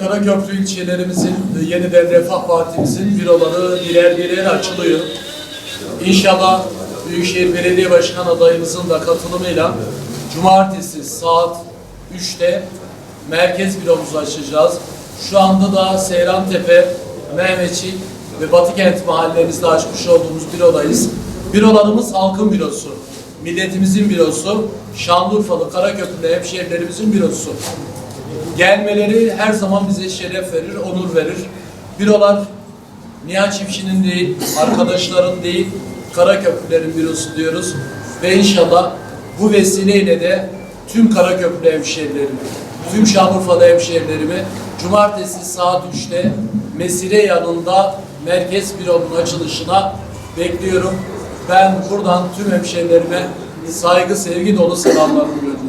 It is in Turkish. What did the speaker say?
Karaköprü ilçelerimizin e, yeniden Refah Partimizin büroları birer birer açılıyor. İnşallah Büyükşehir Belediye Başkan adayımızın da katılımıyla cumartesi saat 3'te merkez büromuzu açacağız. Şu anda da Seyrantepe, Mehmetçik ve Batıkent mahallemizde açmış olduğumuz bürodayız. Bürolarımız halkın bürosu, milletimizin bürosu, Şanlıurfalı, Karaköprülü hemşehrilerimizin bürosu. Gelmeleri her zaman bize şeref verir, onur verir. Bürolar Nihat Çiftçi'nin değil, arkadaşların değil, Karaköprülerin bürosu diyoruz. Ve inşallah bu vesileyle de tüm Karaköprü hemşehrilerimi, tüm Şanlıurfalı hemşehrilerimi cumartesi saat 3'te Mesire yanında merkez büronun açılışına bekliyorum. Ben buradan tüm hemşehrilerime saygı, sevgi dolu selamlarımı gönderiyorum.